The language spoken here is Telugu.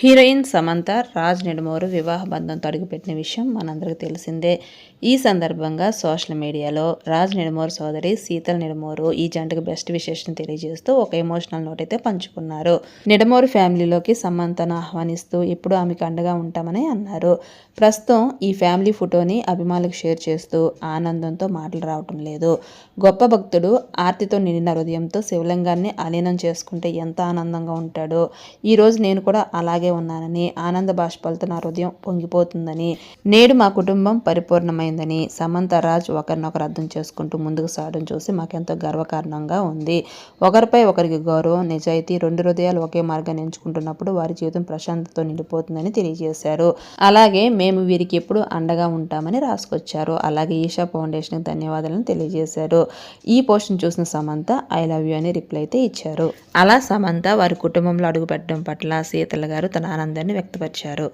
హీరోయిన్ సమంత రాజ్ నెడుమూరు వివాహ బంధంతో అడుగుపెట్టిన విషయం మనందరికీ తెలిసిందే. ఈ సందర్భంగా సోషల్ మీడియాలో రాజ్ నెడుమూరు సోదరి శీతల్ నెడుమూరు ఈ జంటకు బెస్ట్ విశేషం తెలియజేస్తూ ఒక ఎమోషనల్ నోట్ అయితే పంచుకున్నారు. నెడుమూరు ఫ్యామిలీలోకి సమంతను ఆహ్వానిస్తూ ఇప్పుడు ఆమెకు అండగా ఉంటామని అన్నారు. ప్రస్తుతం ఈ ఫ్యామిలీ ఫోటోని అభిమానులకు షేర్ చేస్తూ ఆనందంతో మాటలు రావటం లేదు. గొప్ప భక్తుడు ఆర్తితో నిండిన హృదయంతో శివలింగాన్ని అలీనం చేసుకుంటే ఎంత ఆనందంగా ఉంటాడో ఈరోజు నేను కూడా అలాగే అలాగే ఉన్నానని ఆనంద బాష్పాలతో నా హృదయం పొంగిపోతుందని నేడు మా కుటుంబం పరిపూర్ణమైందని సమంత రాజ్ ఒకరినొకరు అర్థం చేసుకుంటూ ముందుకు సాగడం చూసి మాకెంతో గర్వకారణంగా ఉంది. ఒకరిపై ఒకరికి గౌరవం నిజాయితీ రెండు హృదయాలు ఒకే మార్గాన్ని ఎంచుకుంటున్నప్పుడు వారి జీవితం ప్రశాంతతో నిండిపోతుందని తెలియజేశారు. అలాగే మేము వీరికి ఎప్పుడు అండగా ఉంటామని రాసుకొచ్చారు. అలాగే ఈషా ఫౌండేషన్కి ధన్యవాదాలను తెలియజేశారు. ఈ పోస్ట్ని చూసిన సమంత ఐ లవ్ యూ అని రిప్లై అయితే ఇచ్చారు. అలా సమంత వారి కుటుంబంలో అడుగుపెట్టడం పట్ల సీతల గారు తన ఆనందాన్ని వ్యక్తపరిచారు.